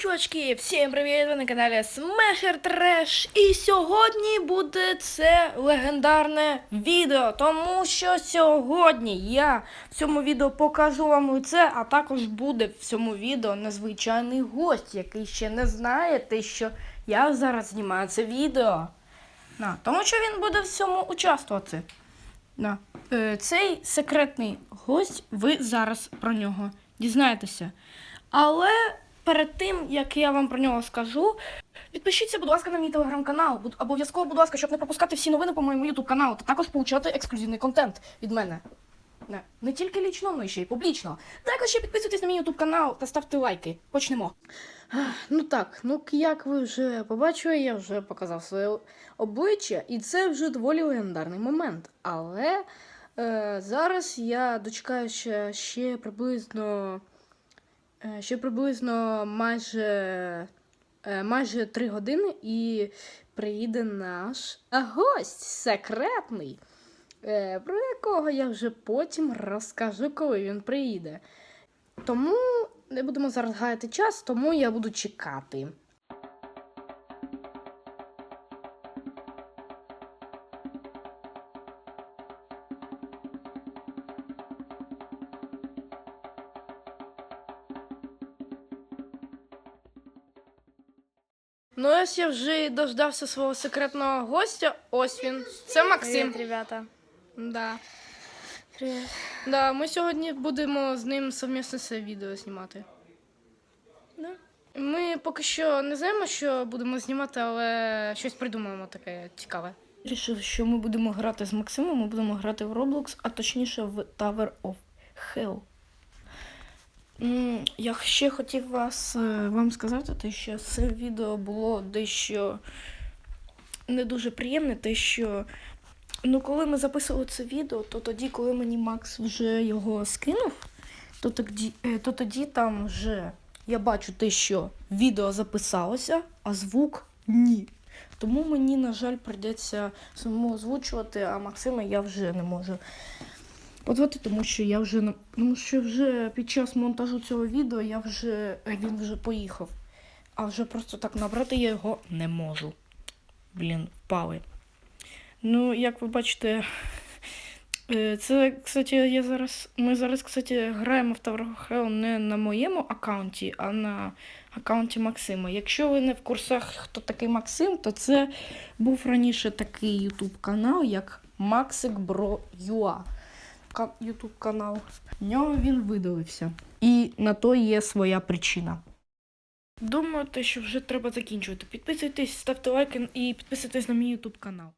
чувачки, всім привіт! Ви на каналі Smasher Trash. І сьогодні буде це легендарне відео, тому що сьогодні я в цьому відео покажу вам лице, а також буде в цьому відео незвичайний гость, який ще не знає те, що я зараз знімаю це відео. На, тому що він буде в цьому участвувати. На. Е, цей секретний гость, ви зараз про нього дізнаєтеся. Але перед тим, як я вам про нього скажу, підпишіться, будь ласка, на мій телеграм-канал. Обов'язково, будь ласка, щоб не пропускати всі новини по моєму ютуб каналу та також получати ексклюзивний контент від мене. Не, не тільки лічно, але ще й публічно. Також ще підписуйтесь на мій ютуб канал та ставте лайки. Почнемо. Ну так, ну як ви вже побачили, я вже показав своє обличчя, і це вже доволі легендарний момент. Але е, зараз я дочекаюся ще приблизно ще приблизно майже, е, майже три години, і приїде наш гость секретний, е, про якого я вже потім розкажу, коли він приїде. Тому не будемо зараз гаяти час, тому я буду чекати. Ну, ось я вже і дождався свого секретного гостя. Ось він. Це Максим. Привет, ребята. Да. Привет. Да, ми сьогодні будемо з ним совмісно це відео знімати. Да. Ми поки що не знаємо, що будемо знімати, але щось придумаємо таке цікаве. Рішив, що ми будемо грати з Максимом, ми будемо грати в Roblox, а точніше в Tower of Hell. Я ще хотів вас, е, вам сказати, те, що це відео було дещо не дуже приємне, те, що ну, коли ми записували це відео, то тоді, коли мені Макс вже його скинув, то тоді, е, то тоді там вже я бачу те, що відео записалося, а звук ні. Тому мені, на жаль, прийдеться самому озвучувати, а Максима я вже не можу позвати, тому що я вже тому що вже під час монтажу цього відео я вже він вже поїхав. А вже просто так набрати я його не можу. Блін, впали. Ну, як ви бачите, е, це, кстати, я зараз. Ми зараз, кстати, граємо в Tower of Hell не на моєму аккаунті, а на аккаунті Максима. Якщо ви не в курсах, хто такий Максим, то це був раніше такий YouTube канал, як Maxik Bro UA. YouTube канал. В нього він видалився. І на то є своя причина. Думаю, те, що вже треба закінчувати. Підписуйтесь, ставте лайки і підписуйтесь на мій YouTube канал.